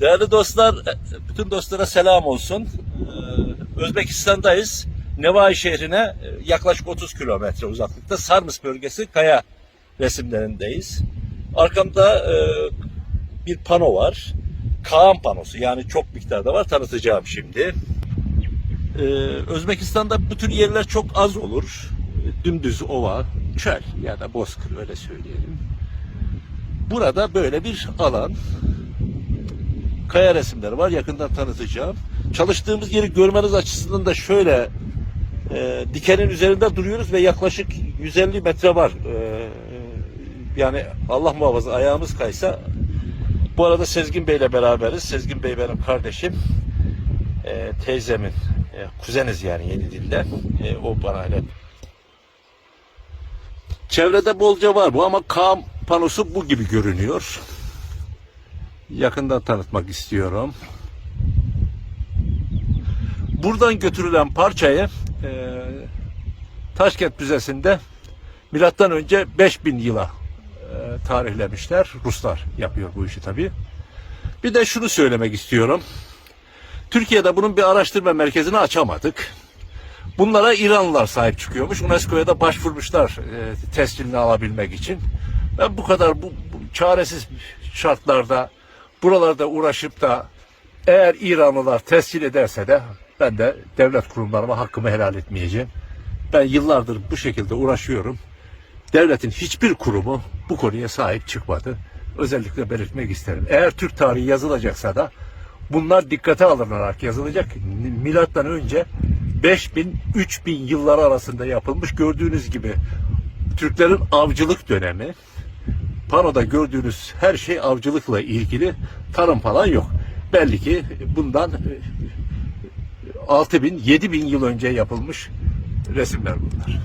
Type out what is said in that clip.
Değerli dostlar, bütün dostlara selam olsun. Ee, Özbekistan'dayız. Nevai şehrine e, yaklaşık 30 kilometre uzaklıkta Sarmıs bölgesi kaya resimlerindeyiz. Arkamda e, bir pano var. Kaan panosu yani çok miktarda var tanıtacağım şimdi. Ee, Özbekistan'da bu tür yerler çok az olur. Dümdüz ova, çöl ya da bozkır öyle söyleyelim. Burada böyle bir alan kaya resimleri var. Yakından tanıtacağım. Çalıştığımız yeri görmeniz açısından da şöyle e, dikenin üzerinde duruyoruz ve yaklaşık 150 metre var. E, yani Allah muhafaza ayağımız kaysa bu arada Sezgin Bey ile beraberiz. Sezgin Bey benim kardeşim. E, teyzemin e, kuzeniz yani yeni dilde. E, o bana öyle Çevrede bolca var bu ama Kaan panosu bu gibi görünüyor yakından tanıtmak istiyorum. Buradan götürülen parçayı e, Taşkent Müzesi'nde milattan önce 5000 yıla e, tarihlemişler. Ruslar yapıyor bu işi tabii. Bir de şunu söylemek istiyorum. Türkiye'de bunun bir araştırma merkezini açamadık. Bunlara İranlılar sahip çıkıyormuş. UNESCO'ya da başvurmuşlar e, tescilini alabilmek için. Ben bu kadar bu, bu çaresiz şartlarda buralarda uğraşıp da eğer İranlılar tescil ederse de ben de devlet kurumlarıma hakkımı helal etmeyeceğim. Ben yıllardır bu şekilde uğraşıyorum. Devletin hiçbir kurumu bu konuya sahip çıkmadı. Özellikle belirtmek isterim. Eğer Türk tarihi yazılacaksa da bunlar dikkate alınarak yazılacak. Milattan önce 5000 3000 yılları arasında yapılmış gördüğünüz gibi Türklerin avcılık dönemi panoda gördüğünüz her şey avcılıkla ilgili tarım falan yok. Belli ki bundan 6000 7000 yıl önce yapılmış resimler bunlar.